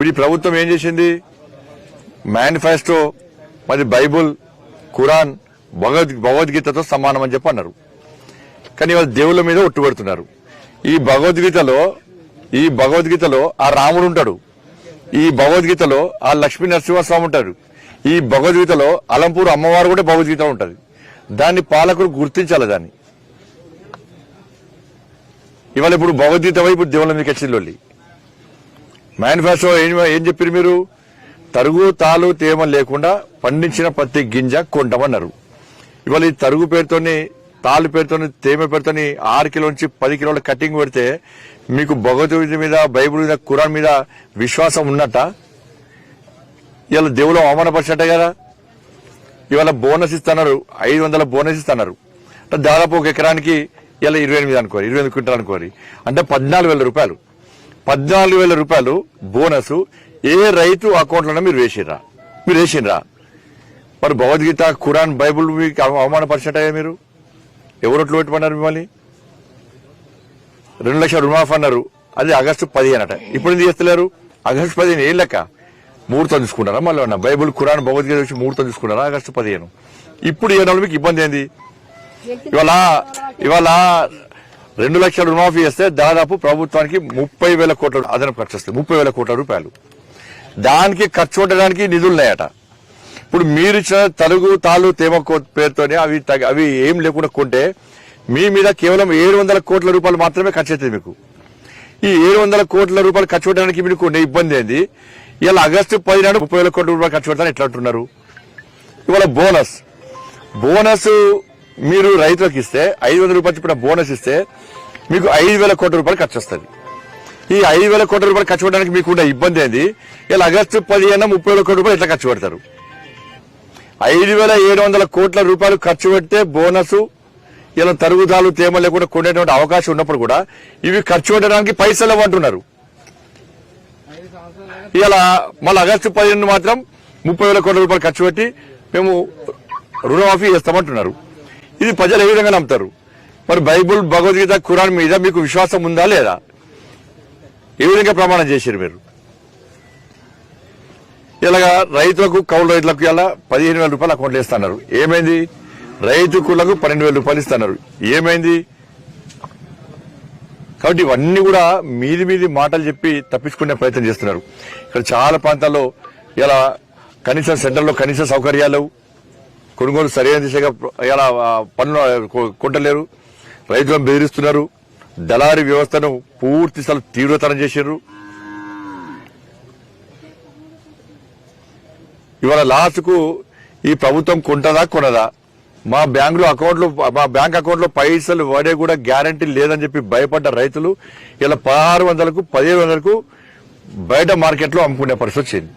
ఇప్పుడు ఈ ప్రభుత్వం ఏం చేసింది? మేనిఫెస్టో మరి బైబుల్ ఖురాన్ భగవద్ భగవద్గీతతో సమానం అని చెప్పి అన్నారు. కానీ ఇవాళ దేవుళ్ళ మీద ఒట్టుపెడుతున్నారు ఈ భగవద్గీతలో ఈ భగవద్గీతలో ఆ రాముడు ఉంటాడు. ఈ భగవద్గీతలో ఆ లక్ష్మీ నరసింహస్వామి ఉంటారు ఈ భగవద్గీతలో అలంపూర్ అమ్మవారు కూడా భగవద్గీత ఉంటుంది. దాన్ని పాలకులు గుర్తించాలి దాన్ని. ఇవాళ ఇప్పుడు భగవద్గీత వైపు దేవుళ్ళ మీకు వచ్చింది మేనిఫెస్టో ఏం ఏం చెప్పారు మీరు? తరుగు తాలు తేమ లేకుండా పండించిన ప్రతి గింజ కొంటామన్నారు. ఇవాళ ఈ తరుగు పేరుతోని తాలు పేరుతోని తేమ పేరుతోని ఆరు కిలో నుంచి పది కిలోల కటింగ్ పెడితే మీకు భగవద్గీత మీద బైబిల్ మీద కురాన్ మీద విశ్వాసం ఉన్నట్ట? ఇవాళ దేవుడు అవమానపరిచట కదా? ఇవాళ బోనస్ ఇస్తున్నారు ఐదు వందల బోనస్ ఇస్తున్నారు. దాదాపు ఒక ఎకరానికి ఇలా ఇరవై ఎనిమిది అనుకోరు ఇరవై ఎనిమిది క్వింటల్ అనుకోరు అంటే పద్నాలుగు వేల రూపాయలు. పద్నాలుగు వేల రూపాయలు బోనస్ ఏ రైతు అకౌంట్లోనే మీరు వేసిర్రా. మీరు వేసిర్రా. మరి భగవద్గీత ఖురాన్ బైబుల్ మీకు అవమానపరిచినట్టయ్యా మీరు? ఎవరొట్లు పెట్టుకున్నారు మిమ్మల్ని? రెండు లక్షల రుణమాఫ్ అన్నారు. అది ఆగస్టు పదిహేను అట. ఇప్పుడు ఏం చేస్తలేరు? ఆగస్టు పదిహేను ఏం లెక్క? ముహూర్తం తీసుకున్నారా మళ్ళీ ఏమన్నా? బైబుల్ ఖురాన్ భగవద్గీత వచ్చి ముహూర్తం తీసుకున్నారా ఆగస్టు పదిహేను? ఇప్పుడు ఏ మీకు ఇబ్బంది ఏంది? ఇవాళ ఇవాళ రెండు లక్షల రుణమాఫీ చేస్తే దాదాపు ప్రభుత్వానికి ముప్పై వేల కోట్ల అదనపు ఖర్చు వస్తుంది. ముప్పై వేల కోట్ల రూపాయలు. దానికి ఖర్చు ఉండడానికి నిధులు ఉన్నాయట. ఇప్పుడు మీరు ఇచ్చిన తలుగు తాళ్ళు తేమ పేరుతోనే అవి తగ- అవి ఏం లేకుండా కొంటే మీ మీద కేవలం ఏడు వందల కోట్ల రూపాయలు మాత్రమే ఖర్చు అవుతుంది మీకు. ఈ ఏడు వందల కోట్ల రూపాయలు ఖర్చు పెట్టడానికి మీకు ఇబ్బంది ఏంది? ఇలా ఆగస్టు పది నాడు ముప్పై వేల కోట్ల రూపాయలు ఖర్చు పెడతాను ఎట్లా అంటున్నారు? ఇవాళ బోనస్. బోనస్ మీరు రైతులకు ఇస్తే ఐదు వందల రూపాయలు చెప్పిన బోనస్ ఇస్తే మీకు ఐదు వేల కోట్ల రూపాయలు ఖర్చు వస్తుంది. ఈ ఐదు వేల కోట్ల రూపాయలు ఖర్చు పెట్టడానికి మీకు ఉండే ఇబ్బంది ఏంది? ఇలా ఆగస్టు పదిహేను ముప్పై వేల కోట్ల రూపాయలు ఇట్లా ఖర్చు పెడతారు? ఐదు వేల ఏడు వందల కోట్ల రూపాయలు ఖర్చు పెడితే బోనస్ ఇలా తరుగుదాలు తేమ లేకుండా కొనేటువంటి అవకాశం ఉన్నప్పుడు కూడా ఇవి ఖర్చు పెట్టడానికి పైసలు ఇవ్వంటున్నారు ఇలా మళ్ళీ ఆగస్టు పదిహేను మాత్రం ముప్పై వేల కోట్ల రూపాయలు ఖర్చు పెట్టి మేము రుణమాఫీ చేస్తామంటున్నారు. ఇది ప్రజలు ఏ విధంగా నమ్ముతారు? మరి బైబుల్ భగవద్గీత ఖురాన్ మీద మీకు విశ్వాసం ఉందా లేదా? ఏ విధంగా ప్రమాణం చేశారు మీరు? ఇలాగా రైతులకు కౌలు రైతులకు ఇలా పదిహేను వేల రూపాయలు అకౌంట్లు ఇస్తున్నారు ఏమైంది? రైతుకులకు పన్నెండు వేల రూపాయలు ఇస్తున్నారు. ఏమైంది? కాబట్టి ఇవన్నీ కూడా మీది మీది మాటలు చెప్పి తప్పించుకునే ప్రయత్నం చేస్తున్నారు. ఇక్కడ చాలా ప్రాంతాల్లో ఇలా కనీసం సెంటర్లో కనీస సౌకర్యాలు కొనుగోలు సరైన దిశగా ఇలా పనులు కొ- కొంటలేరు. రైతులను బెదిరిస్తున్నారు. దళారీ వ్యవస్థను పూర్తి స్థలం తీవ్రతరం చేశారు ఇవాళ లాస్ట్కు ఈ ప్రభుత్వం కొంటదా కొనదా? మా బ్యాంకులో అకౌంట్లో మా బ్యాంక్ అకౌంట్లో పైసలు వాడే కూడా గ్యారంటీ లేదని చెప్పి భయపడ్డ రైతులు ఇలా పదహారు వందలకు పదిహేను వందలకు బయట మార్కెట్లో అమ్ముకునే పరిస్థితి వచ్చింది.